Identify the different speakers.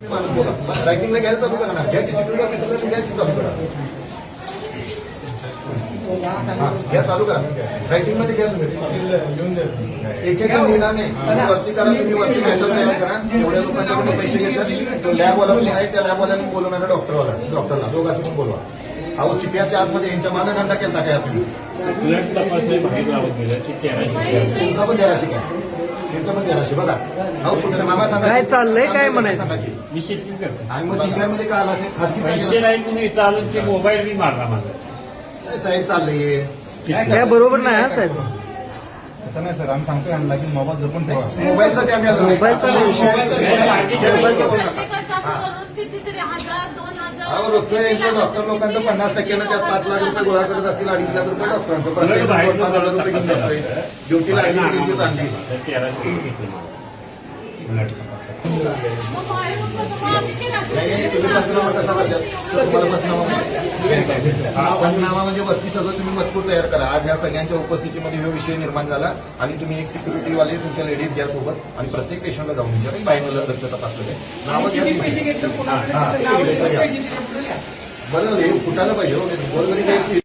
Speaker 1: रायटिंगला घ्यायला चालू करा ना घ्या की सिक्युरिटी ऑफिसरला घ्यायची चालू करा. हा, घ्या चालू करा. रायटिंगमध्ये घ्या तुम्ही. एक एक नाही. तुम्ही वरती करा तुम्ही वरती मॅटर तयार करा. एवढ्या लोकांच्याकडून पैसे घेतात. तो लॅबवाला कोण आहे त्या लॅबवाल्याने बोलवणार डॉक्टरवाला डॉक्टरला दोघांचं पण बोलवा. अहो सीपीआरच्या आतमध्ये यांच्या माझा धंदा केला काय
Speaker 2: की तेराशे
Speaker 1: तुमचा पण तेराशे घ्या त्यांचं पण तेराशे बघा अहो तुमच्या मामा सांगा
Speaker 3: काय चाललंय काय म्हणायचं?
Speaker 1: सांगा की.
Speaker 2: मी शेती करतो
Speaker 1: आणि मग मध्ये काय आला असेल खासगी
Speaker 2: पैसे नाही म्हणून इथं आलो ते मोबाईल बी मारला माझा
Speaker 1: काय साहेब चाललंय
Speaker 3: काय बरोबर नाही हा साहेब
Speaker 4: असं नाही सर आम्ही सांगतोय आणला की मोबाईल जपून ठेवा
Speaker 1: मोबाईलसाठी आम्ही आलो.
Speaker 3: मोबाईलचा नाही विषय.
Speaker 1: मोबाईलचा नका.
Speaker 5: करून कितीतरी हजार दोन हजार
Speaker 1: अहो रोजचं यांचं डॉक्टर लोकांचं पन्नास टक्क्यानं त्यात पाच लाख रुपये गोळा करत असतील अडीच लाख रुपये डॉक्टरांचं प्रत्येक
Speaker 2: बाहेर
Speaker 1: डॉक्टर पाच हजार रुपये घेऊन जातोय. ड्युटीला चांगली.
Speaker 5: मग बाहेरून कसं मग आम्ही ते
Speaker 1: पंचनामा कसा करतात तर तुम्हाला पंचनामा माहिती. हा पंचनामा म्हणजे वरती सगळं तुम्ही मजकूर तयार करा आज ह्या सगळ्यांच्या उपस्थितीमध्ये हा विषय निर्माण झाला आणि तुम्ही एक सिक्युरिटी वाले तुमच्या लेडीज घ्या सोबत आणि प्रत्येक पेशंटला जाऊन विचारा की बाहेर रक्त तपासलं काय नावं घ्या. बरं हे फुटायला पाहिजे हो. यायची